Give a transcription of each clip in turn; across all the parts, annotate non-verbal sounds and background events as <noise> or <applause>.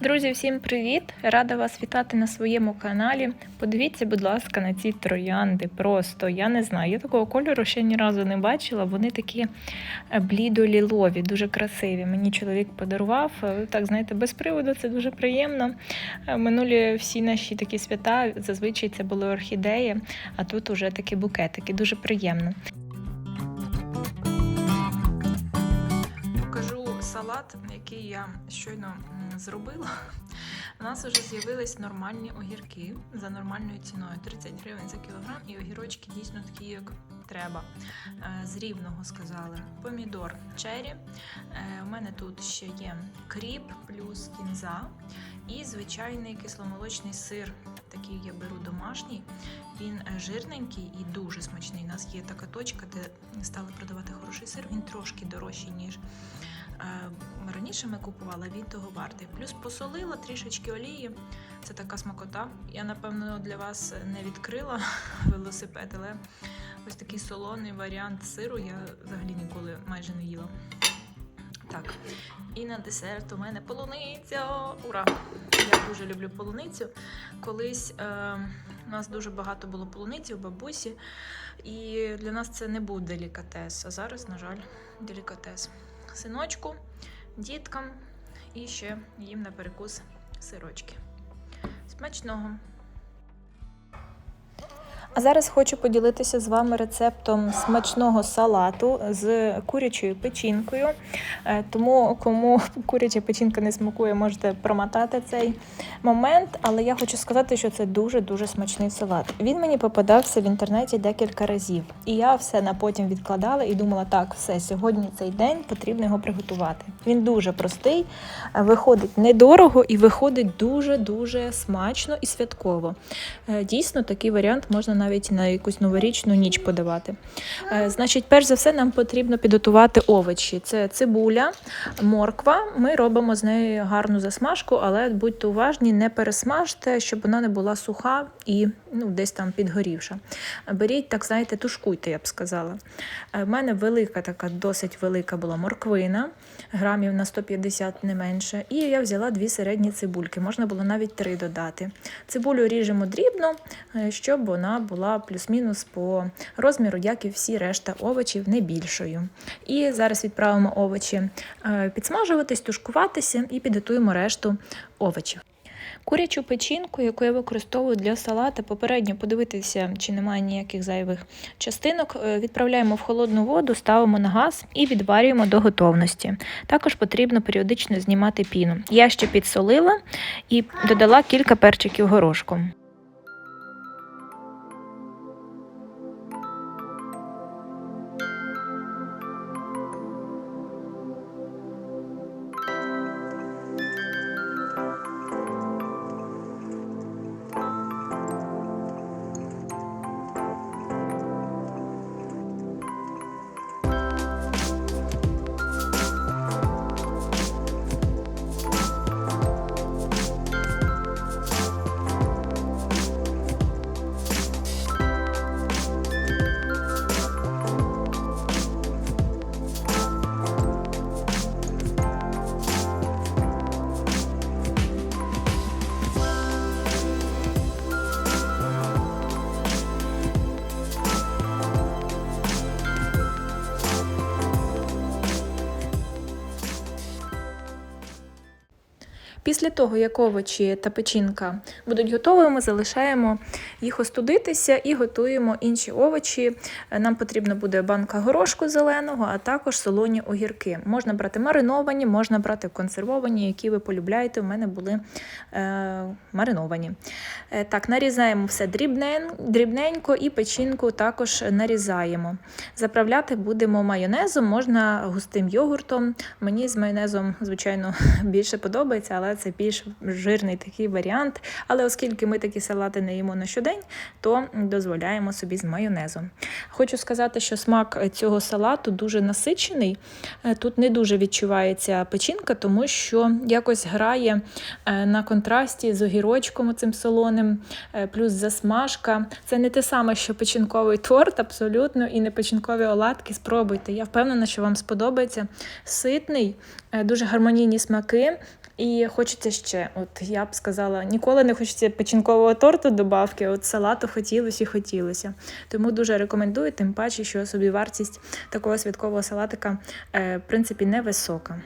Друзі, всім привіт! Рада вас вітати на своєму каналі. Подивіться, будь ласка, на ці троянди. Просто я не знаю. Я такого кольору ще ні разу не бачила. Вони такі е, блідо-лілові, дуже красиві. Мені чоловік подарував. Е, Так, знаєте, без приводу це дуже приємно. Е, Минулі всі наші такі свята зазвичай це були орхідеї, а тут уже такі букетики. Дуже приємно. Салат, який я щойно зробила. У нас вже з'явились нормальні огірки за нормальною ціною 30 гривень за кілограм, і огірочки дійсно такі, як треба. Е, З рівного сказали. Помідор чері. Е, У мене тут ще є кріп плюс кінза і звичайний кисломолочний сир. Такий я беру домашній. Він е, жирненький і дуже смачний. У нас є така точка, де стали продавати хороший сир. Він трошки дорожчий, ніж раніше ми купували, він того вартий. Плюс посолила трішечки олії. Це така смакота. Я, напевно, для вас не відкрила <laughs> велосипед, але ось такий солоний варіант сиру я взагалі ніколи майже не їла. Так, і на десерт у мене полуниця. Ура! Я дуже люблю полуницю. Колись е, у нас дуже багато було полуниці у бабусі, і для нас це не був делікатес. А зараз, на жаль, делікатес. Синочку, діткам і ще їм на перекус сирочки. Смачного! А зараз хочу поділитися з вами рецептом смачного салату з курячою печінкою. Е, Тому, кому <laughs> куряча печінка не смакує, можете промотати цей момент. Але я хочу сказати, що це дуже-дуже смачний салат. Він мені попадався в інтернеті декілька разів. І я все на потім відкладала і думала, так, все, сьогодні цей день потрібно його приготувати. Він дуже простий, е, виходить недорого і виходить дуже-дуже смачно і святково. Е, Дійсно, такий варіант можна навіть на якусь новорічну ніч подавати. Е, Значить, перш за все, нам потрібно підготувати овочі. Це цибуля, морква. Ми робимо з нею гарну засмажку, але будьте уважні, не пересмажте, щоб вона не була суха і ну, десь там підгорівша. Беріть, так знаєте, тушкуйте, я б сказала. У мене велика така, досить велика була морквина, грамів на 150 не менше. І я взяла дві середні цибульки, можна було навіть три додати. Цибулю ріжемо дрібно, е, щоб вона була плюс-мінус по розміру, як і всі решта овочів, не більшою. І зараз відправимо овочі е, підсмажуватись, тушкуватися і підготуємо решту овочів. Курячу печінку, яку я використовую для салата, попередньо подивитися, чи немає ніяких зайвих частинок. е, Відправляємо в холодну воду, ставимо на газ і відварюємо до готовності. Також потрібно періодично знімати піну. Я ще підсолила і додала кілька перчиків горошком. Після того, як овочі та печінка будуть готові, ми залишаємо їх остудитися і готуємо інші овочі. Нам потрібна буде банка горошку зеленого, а також солоні огірки. Можна брати мариновані, можна брати консервовані, які ви полюбляєте. У мене були е, мариновані. Е, так, нарізаємо все дрібнен, дрібненько і печінку також нарізаємо. Заправляти будемо майонезом, можна густим йогуртом. Мені з майонезом, звичайно, <laughs> більше подобається, але це більш жирний такий варіант. Але оскільки ми такі салати не їмо на щодень, то дозволяємо собі з майонезом. Хочу сказати, що смак цього салату дуже насичений. Е, Тут не дуже відчувається печінка, тому що якось грає е, на контрасті з огірочком цим солоним, е, плюс засмажка. Це не те саме, що печінковий торт, абсолютно, і не печінкові оладки. Спробуйте. Я впевнена, що вам сподобається. Ситний, дуже гармонійні смаки. І хочеться ще. От я б сказала, ніколи не хочеться печінкового торту добавки, от салату хотілося і хотілося. Тому дуже рекомендую, тим паче, що собі вартість такого святкового салатика е, в принципі невисока.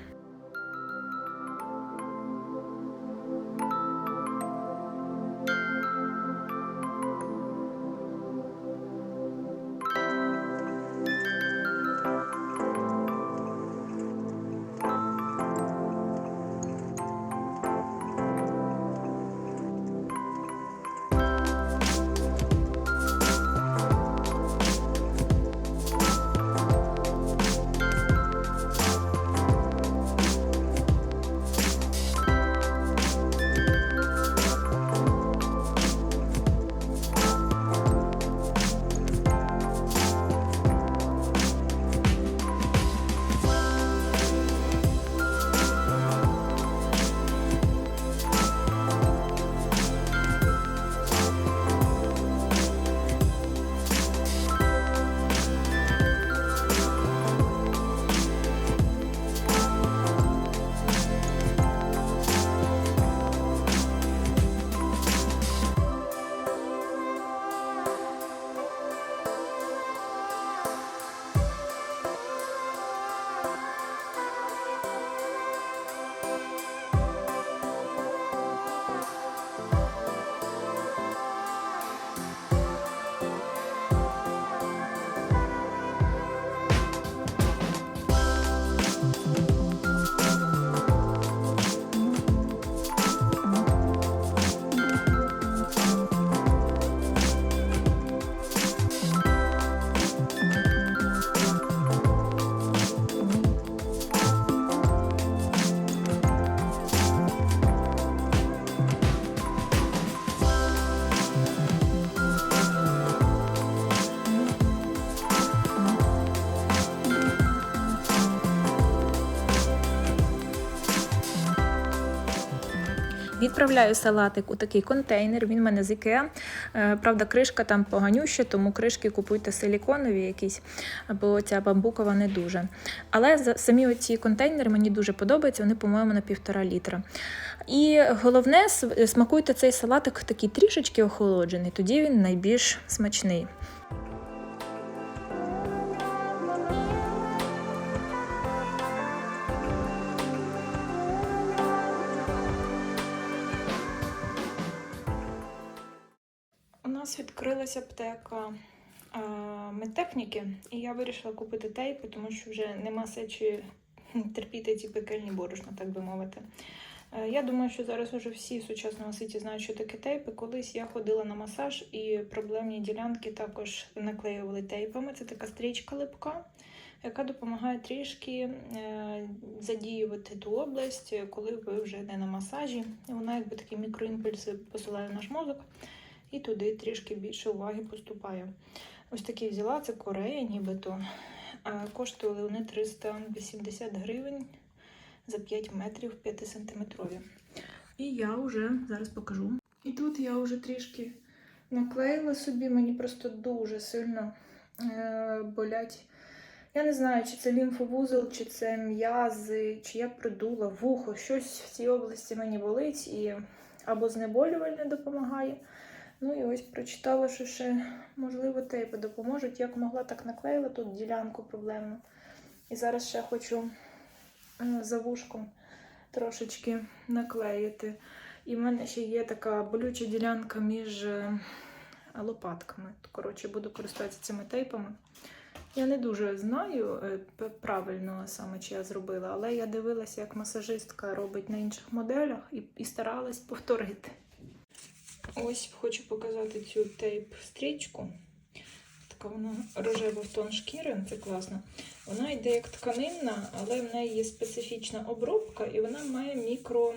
Відправляю салатик у такий контейнер. Він в мене з IKEA. Е, Правда, кришка там поганюща, тому кришки купуйте силіконові якісь, бо ця бамбукова не дуже. Але самі оці контейнери мені дуже подобаються, вони, по-моєму, на півтора літра. І головне, смакуйте цей салатик такий трішечки охолоджений, тоді він найбільш смачний. Нас відкрилася аптека е, медтехніки, і я вирішила купити тейпи, тому що вже нема сечі терпіти ці пекельні борошна, так би мовити. Е, Я думаю, що зараз уже всі в сучасному світі знають, що таке тейпи. Колись я ходила на масаж, і проблемні ділянки також наклеювали тейпами. Це така стрічка липка, яка допомагає трішки е, задіювати ту область, коли ви вже не на масажі. Вона якби такі мікроімпульси посилає в наш мозок і туди трішки більше уваги поступає. Ось такі взяла, це Корея, нібито. А Коштували вони 380 гривень за 5 метрів 5 сантиметрові. І я вже зараз покажу. І тут я вже трішки наклеїла собі, мені просто дуже сильно е- болять. Я не знаю, чи це лімфовузол, чи це м'язи, чи я придула вухо. Щось в цій області мені болить і або знеболювальне допомагає. Ну і ось прочитала, що ще, можливо, тейпи допоможуть. Як могла, так наклеїла тут ділянку проблемну. І зараз ще хочу за вушком трошечки наклеїти. І в мене ще є така болюча ділянка між е, лопатками. Коротше, буду користуватися цими тейпами. Я не дуже знаю е, правильно саме, чи я зробила, але я дивилася, як масажистка робить на інших моделях і, і старалась повторити. Ось хочу показати цю тейп-стрічку. Така вона рожева в тон шкіри, це класно. Вона йде як тканинна, але в неї є специфічна обробка, і вона має мікро,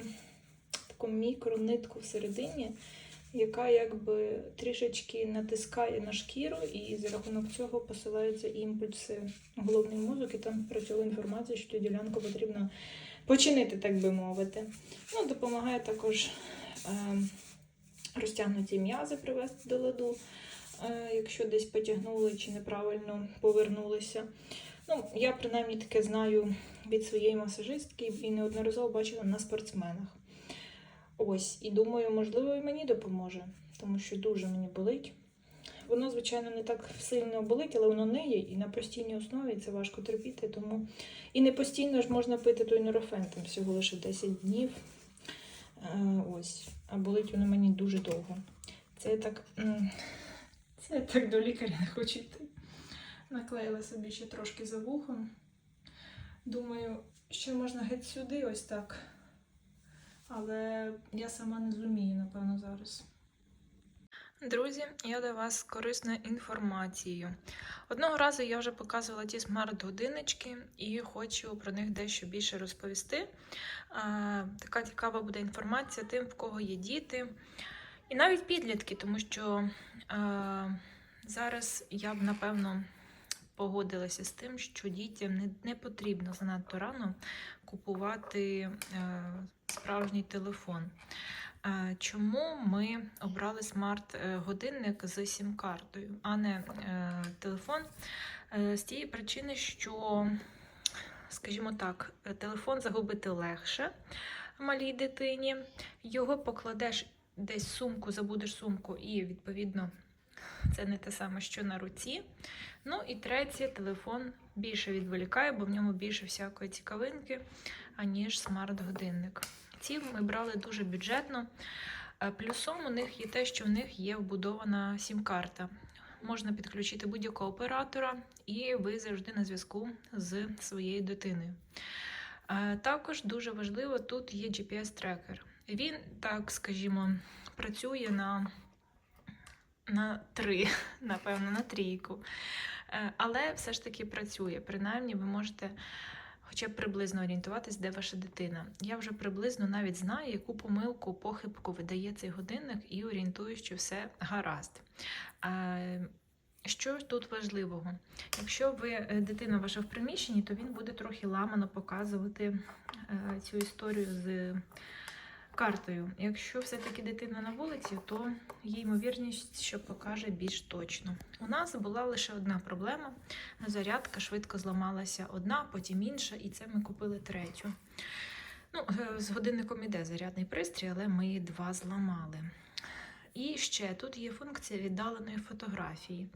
таку мікронитку всередині, яка якби трішечки натискає на шкіру, і за рахунок цього посилаються імпульси головний мозок, і там працює інформація, що цю ділянку потрібно починити, так би мовити. Ну, допомагає також. Е, розтягнуті м'язи привести до ладу, е, якщо десь потягнули чи неправильно повернулися. Ну, я принаймні таке знаю від своєї масажистки і неодноразово бачила на спортсменах. Ось, і думаю, можливо, і мені допоможе, тому що дуже мені болить. Воно, звичайно, не так сильно болить, але воно не є, і на постійній основі це важко терпіти, тому і не постійно ж можна пити той нурофен, там всього лише 10 днів. Е, ось, а болить воно мені дуже довго. Це я так, це я так до лікаря не хочу йти. Наклеїла собі ще трошки за вухом. Думаю, що можна геть сюди, ось так. Але я сама не зумію, напевно, зараз. Друзі, я до вас з корисною інформацією. Одного разу я вже показувала ті смарт-годиннички і хочу про них дещо більше розповісти. Така цікава буде інформація тим, в кого є діти, і навіть підлітки, тому що зараз я б напевно погодилася з тим, що дітям не, не потрібно занадто рано купувати е, справжній телефон. Е, Чому ми обрали смарт-годинник з сім-картою, а не е, телефон? Е, З тієї причини, що, скажімо так, е, телефон загубити легше малій дитині, його покладеш десь сумку, забудеш сумку, і відповідно це не те саме, що на руці. Ну і третє, телефон більше відволікає, бо в ньому більше всякої цікавинки, аніж смарт-годинник. Ці ми брали дуже бюджетно. Е, Плюсом у них є те, що в них є вбудована сім-карта. Можна підключити будь-якого оператора, і ви завжди на зв'язку з своєю дитиною. Е, Також дуже важливо, тут є GPS-трекер. Він, так скажімо, працює на, на три, <laughs> напевно, на трійку. Е, Але все ж таки працює. Принаймні, ви можете хоча б приблизно орієнтуватись, де ваша дитина. Я вже приблизно навіть знаю, яку помилку, похибку видає цей годинник, і орієнтую, що все гаразд. Що тут важливого? Якщо ви е, дитина ваша в приміщенні, то він буде трохи ламано показувати е, цю історію з картою. Якщо все-таки дитина на вулиці, то є ймовірність, що покаже більш точно. У нас була лише одна проблема. Зарядка швидко зламалася одна, потім інша, і це ми купили третю. Ну, е, з годинником іде зарядний пристрій, але ми два зламали. І ще тут є функція віддаленої фотографії.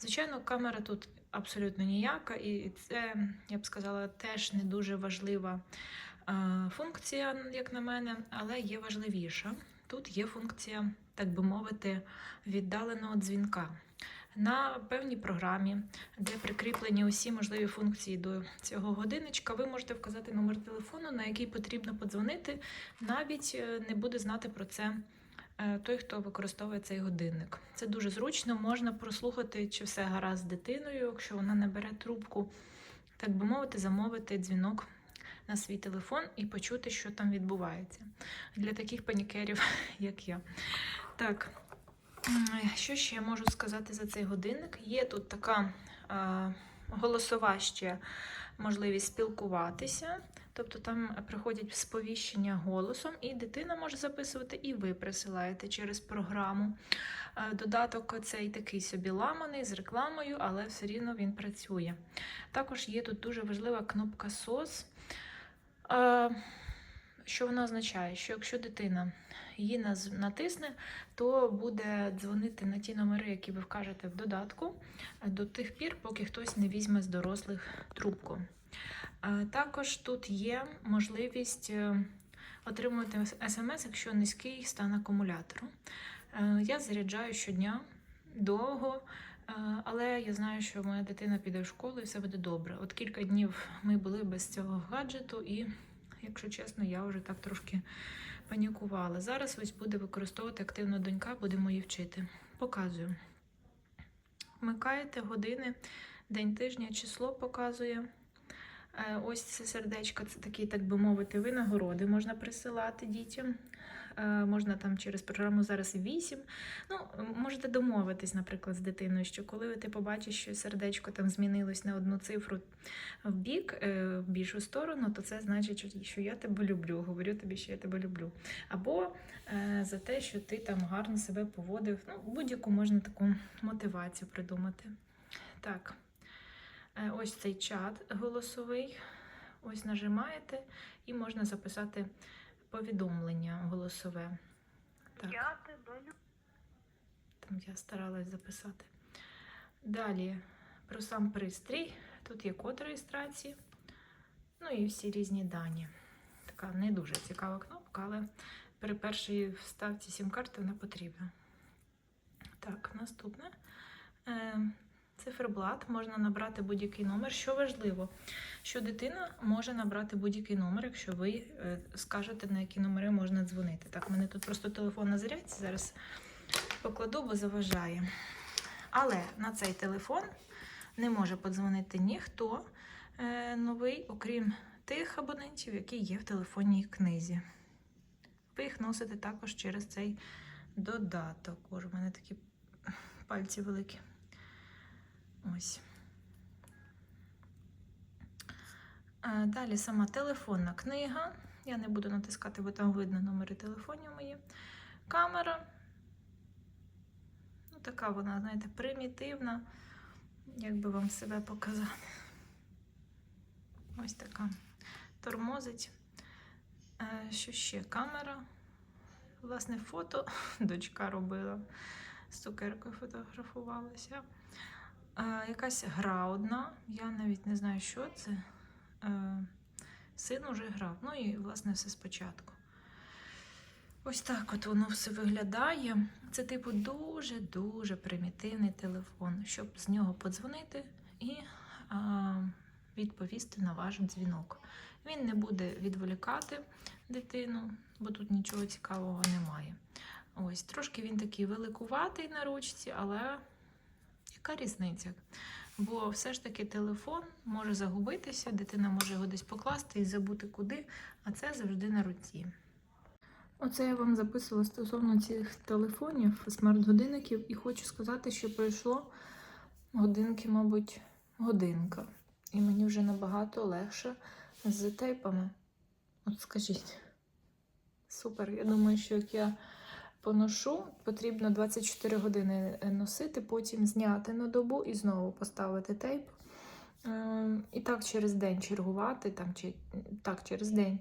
Звичайно, камера тут абсолютно ніяка, і це, я б сказала, теж не дуже важлива функція, як на мене, але є важливіша. Тут є функція, так би мовити, віддаленого дзвінка. На певній програмі, де прикріплені усі можливі функції до цього годинничка, ви можете вказати номер телефону, на який потрібно подзвонити. Навіть е, не буде знати про це е, той, хто використовує цей годинник. Це дуже зручно, можна прослухати, чи все гаразд з дитиною, якщо вона не бере трубку, так би мовити, замовити дзвінок на свій телефон і почути, що там відбувається. Для таких панікерів, <laughs> як я. Так, що ще я можу сказати за цей годинник? Є тут така е, голосова ще можливість спілкуватися. Тобто там приходять сповіщення голосом, і дитина може записувати, і ви присилаєте через програму. Додаток цей такий собі ламаний з рекламою, але все рівно він працює. Також є тут дуже важлива кнопка SOS. Що вона означає? Що якщо дитина її натисне, то буде дзвонити на ті номери, які ви вкажете в додатку, е, до тих пір, поки хтось не візьме з дорослих трубку. Також тут є можливість е, отримувати смс, якщо низький стан акумулятору. Е, Я заряджаю щодня довго, але я знаю, що моя дитина піде в школу і все буде добре. От кілька днів ми були без цього гаджету, і, якщо чесно, я вже так трошки панікувала. Зараз ось буде використовувати активно донька, будемо її вчити. Показую. Вмикаєте години, день тижня, число показує. Е, Ось це сердечко, це такі, так би мовити, винагороди можна присилати дітям. Е, Можна там через програму зараз 8. Ну, можете домовитись, наприклад, з дитиною, що коли ти побачиш, що сердечко там змінилось на одну цифру в бік, е, в більшу сторону, то це значить, що- я тебе люблю. Говорю тобі, що я тебе люблю. Або е, за те, що ти там гарно себе поводив. Ну, будь-яку можна таку мотивацію придумати. Так. Ось цей чат голосовий. Ось нажимаєте і можна записати повідомлення голосове. Так. Я тебе люблю. Там я старалась записати. Далі про сам пристрій. Тут є код реєстрації. Ну і всі різні дані. Така не дуже цікава кнопка, але при першій вставці сім-карти вона потрібна. Так, наступне. Циферблат можна набрати будь-який номер. Що важливо, що дитина може набрати будь-який номер, якщо ви е, скажете, на які номери можна дзвонити. Так, мене тут просто телефон на. Зараз покладу, бо заважає. Але на цей телефон не може подзвонити ніхто е, новий, окрім тих абонентів, які є в телефонній книзі. Ви їх носите також через цей додаток. Боже, у мене такі пальці великі. Ось. Далі сама телефонна книга. Я не буду натискати, бо там видно номери телефонів мої. Камера. Ну, така вона, знаєте, примітивна. Як би вам себе показати? Ось така. Тормозить. Що ще? Камера. Власне, фото <laughs> дочка робила. З цукеркою фотографувалася. Якась гра одна. Я навіть не знаю, що це. Е, Син уже грав. Ну і, власне, все спочатку. Ось так от воно все виглядає. Це, типу, дуже-дуже примітивний телефон, щоб з нього подзвонити і а, відповісти на ваш дзвінок. Він не буде відволікати дитину, бо тут нічого цікавого немає. Ось, трошки він такий великуватий на ручці, але яка різниця? Бо все ж таки телефон може загубитися, дитина може його десь покласти і забути куди, а це завжди на руці. Оце я вам записувала стосовно цих телефонів, смарт-годинників, і хочу сказати, що пройшло годинки, мабуть, годинка. І мені вже набагато легше з тейпами. От скажіть. Супер. Я думаю, що як я поношу, потрібно 24 години носити, потім зняти на добу і знову поставити тейп. Ем, І так через день чергувати, там, чи так через день.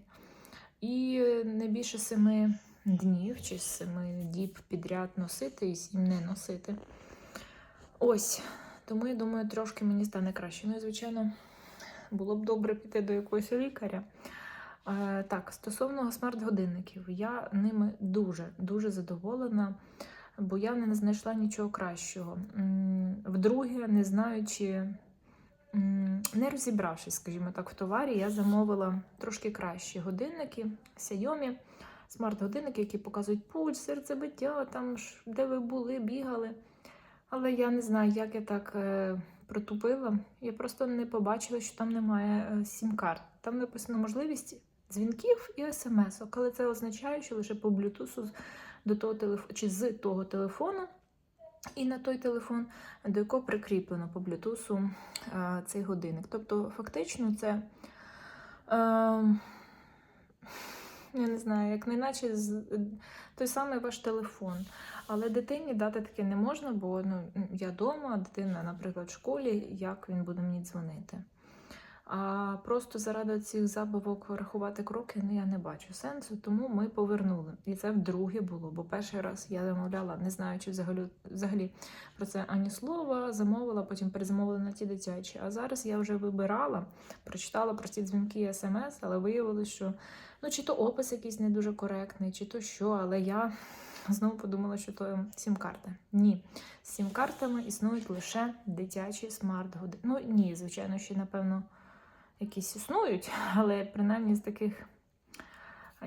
І не більше семи днів чи семи діб підряд носити і сім не носити. Ось. Тому я думаю, трошки мені стане краще. Ну і, звичайно, було б добре піти до якогось лікаря. Е, Так, стосовно смарт-годинників, я ними дуже-дуже задоволена, бо я не знайшла нічого кращого. Вдруге, не знаючи, не розібравшись, скажімо так, в товарі, я замовила трошки кращі годинники Xiaomi, смарт-годинники, які показують пульс, серцебиття, там, де ви були, бігали. Але я не знаю, як я так е, протупила. Я просто не побачила, що там немає е, сім-карт. Там написано можливість дзвінків і смс, але це означає, що лише по блютусу до того телефону чи з того телефону. І на той телефон, до якого прикріплено по блютусу е, цей годинник. Тобто, фактично, це е, я не знаю, як не наче той самий ваш телефон. Але дитині дати таке не можна, бо ну, я вдома, дитина, наприклад, в школі, як він буде мені дзвонити. А просто заради цих забавок рахувати кроки ну, я не бачу сенсу, тому ми повернули. І це вдруге було, бо перший раз я замовляла, не знаючи взагалі, взагалі про це ані слова, замовила, потім перезамовила на ті дитячі. А зараз я вже вибирала, прочитала про ці дзвінки смс, але виявилось, що ну, чи то опис якийсь не дуже коректний, чи то що, але я знову подумала, що то сім-карта. Ні, з сім-картами існують лише дитячі смарт-години. Ну ні, звичайно, ще напевно якісь існують, <laughs> але принаймні з таких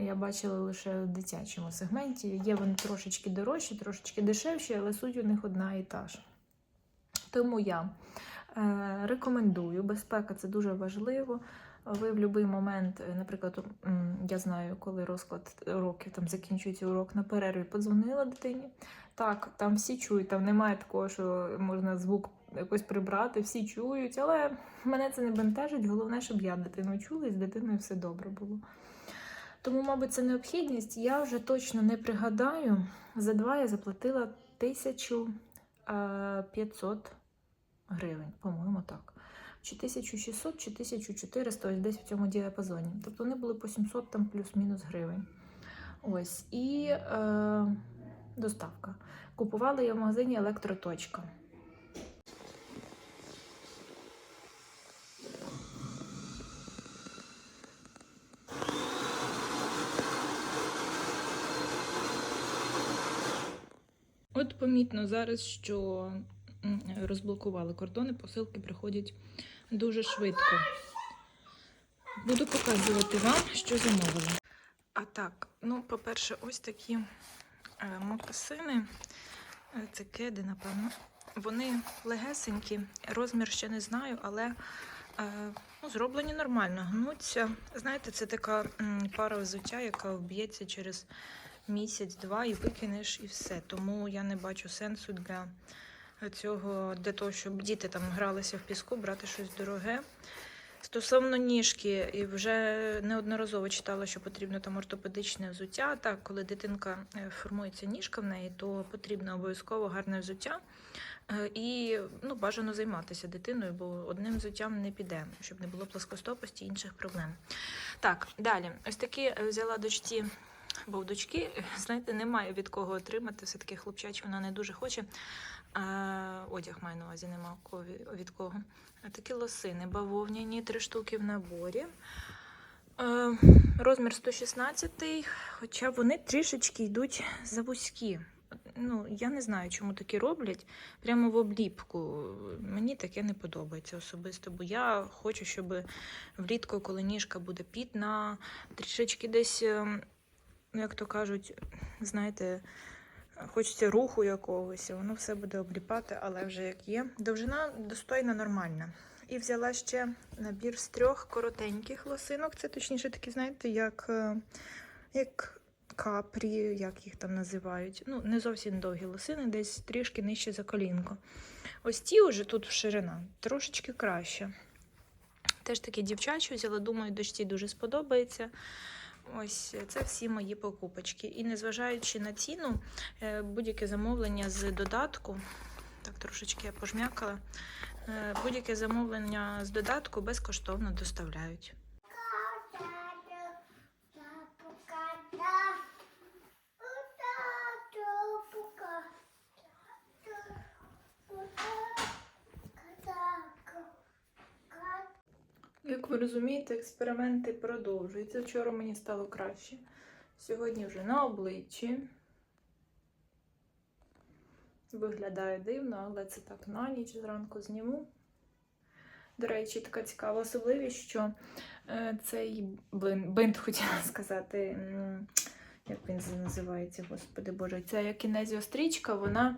я бачила лише в дитячому сегменті. Є вони трошечки дорожчі, трошечки дешевші, але суть у них одна і та ж. Тому я е, рекомендую, безпека це дуже важливо. Ви в будь-який момент, е, наприклад, я знаю, коли розклад уроків там закінчується урок на перерві, подзвонила дитині. Так, там всі чують, там немає такого, що можна звук якось прибрати, всі чують, але мене це не бентежить. Головне, щоб я дитину чула і з дитиною все добре було. Тому, мабуть, це необхідність. Я вже точно не пригадаю. За два я заплатила 1500 гривень, по-моєму, так. Чи 1600, чи 1400, ось десь в цьому діапазоні. Тобто вони були по 700 там плюс-мінус гривень. Ось і е, доставка. Купувала я в магазині Електроточка. От помітно зараз, що розблокували кордони, посилки приходять дуже швидко. Буду показувати вам, що замовила. А так, ну, по-перше, ось такі е, мокасини. Е, Це кеди, напевно. Вони легесенькі, розмір ще не знаю, але е, ну, зроблені нормально, гнуться. Знаєте, це така пара взуття, яка вб'ється через місяць-два і викинеш, і все. Тому я не бачу сенсу для цього, для того, щоб діти там гралися в піску, брати щось дороге. Стосовно ніжки, і вже неодноразово читала, що потрібно там ортопедичне взуття. Так, коли дитинка е, формується ніжка в неї, то потрібно обов'язково гарне взуття. Е, І ну, бажано займатися дитиною, бо одним взуттям не піде, щоб не було плоскостопості і інших проблем. Так, далі. Ось такі е, взяла дочці, бо в дочки, знаєте, немає від кого отримати. Все-таки хлопчач вона не дуже хоче. А, одяг маю на увазі, нема від кого. А Такі лосини бавовняні, три штуки в наборі. Е, розмір 116, хоча вони трішечки йдуть завузькі. Ну, я не знаю, чому такі роблять. Прямо в обліпку. Мені таке не подобається особисто, бо я хочу, щоб влітку, коли ніжка буде пітна, трішечки десь, ем, як то кажуть, знаєте, хочеться руху якогось, воно все буде обліпати, але вже як є. Довжина достойна, нормальна. І взяла ще набір з трьох коротеньких лосинок. Це точніше такі, знаєте, як, е, як капрі, як їх там називають. Ну, не зовсім довгі лосини, десь трішки нижче за колінко. Ось ті вже тут ширина, трошечки краще. Теж такі дівчачі взяла, думаю, дочці дуже сподобається. Ось це всі мої покупочки. І незважаючи на ціну, е, будь-яке замовлення з додатку, так трошечки я пожмякала, е, будь-яке замовлення з додатку безкоштовно доставляють. Як ви розумієте, експерименти продовжуються. Вчора мені стало краще. Сьогодні вже на обличчі. Виглядає дивно, але це так на ніч зранку зніму. До речі, така цікава особливість, що е, цей бинт, хотіла <laughs> сказати, як він називається, господи Боже, ця кінезіострічка, вона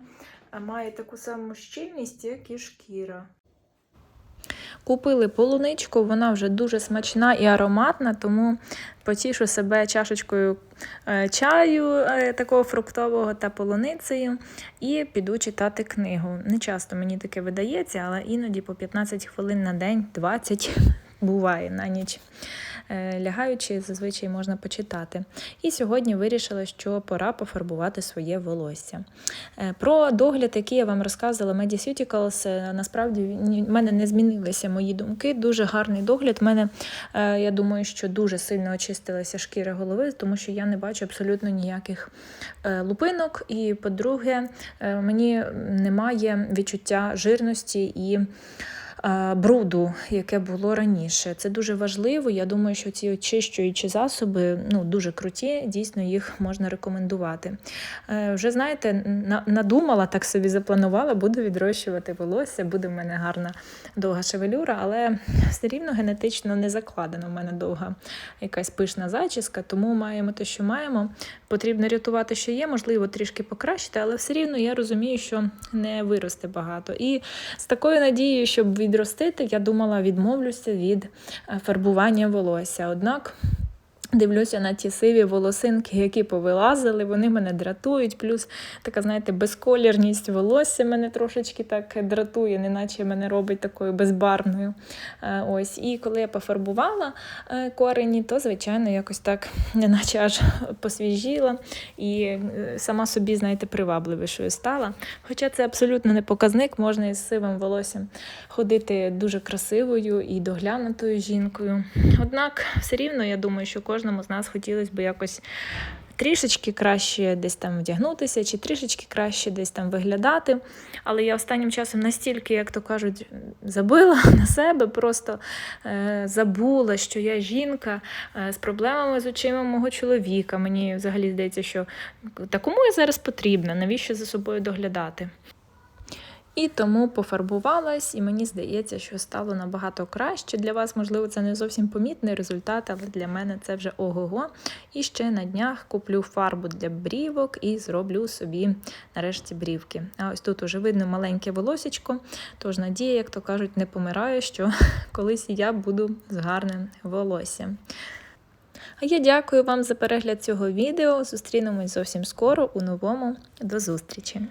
е, має таку саму щільність, як і шкіра. Купили полуничку, вона вже дуже смачна і ароматна, тому потішу себе чашечкою е, чаю е, такого фруктового та полуницею і піду читати книгу. Не часто мені таке видається, але іноді по 15 хвилин на день, 20 буває на ніч. Е, Лягаючи, зазвичай можна почитати. І сьогодні вирішила, що пора пофарбувати своє волосся. Е, Про догляд, який я вам розказувала, Mediceuticals, е, насправді в мене не змінилися мої думки. Дуже гарний догляд. В мене, я думаю, що дуже сильно очистилася шкіра голови, тому що я не бачу абсолютно ніяких лупинок. І, по-друге, мені немає відчуття жирності і бруду, яке було раніше. Це дуже важливо. Я думаю, що ці очищуючі засоби ну, дуже круті, дійсно їх можна рекомендувати. Е, Вже знаєте, надумала, так собі запланувала, буду відрощувати волосся, буде в мене гарна довга шевелюра, але все рівно генетично не закладена в мене довга якась пишна зачіска, тому маємо те, що маємо. Потрібно рятувати, що є, можливо, трішки покращити, але все рівно я розумію, що не виросте багато. І з такою надією, щоб відростити, я думала, відмовлюся від е, фарбування волосся. Однак. Дивлюся на ті сиві волосинки, які повилазили, вони мене дратують. Плюс така, знаєте, безколірність волосся мене трошечки так дратує, неначе мене робить такою безбарвною. Е, Ось. І коли я пофарбувала е, корені, то, звичайно, якось так, неначе аж посвіжіла і е, сама собі, знаєте, привабливішою стала. Хоча це абсолютно не показник, можна із сивим волоссям ходити дуже красивою і доглянутою жінкою. Однак, все рівно, я думаю, що кожному з нас хотілося б якось трішечки краще десь там вдягнутися, чи трішечки краще десь там виглядати. Але я останнім часом настільки, як то кажуть, забила <laughs> на себе, просто е, забула, що я жінка е, з проблемами з очима мого чоловіка. Мені взагалі здається, що та кому я зараз потрібна, навіщо за собою доглядати? І тому пофарбувалась, і мені здається, що стало набагато краще. Для вас, можливо, це не зовсім помітний результат, але для мене це вже ого-го. І ще на днях куплю фарбу для брівок і зроблю собі нарешті брівки. А ось тут уже видно маленьке волосечко, тож надія, як то кажуть, не помирає, що <laughs> колись я буду з гарним волоссям. А я дякую вам за перегляд цього відео. Зустрінемось зовсім скоро у новому. До зустрічі!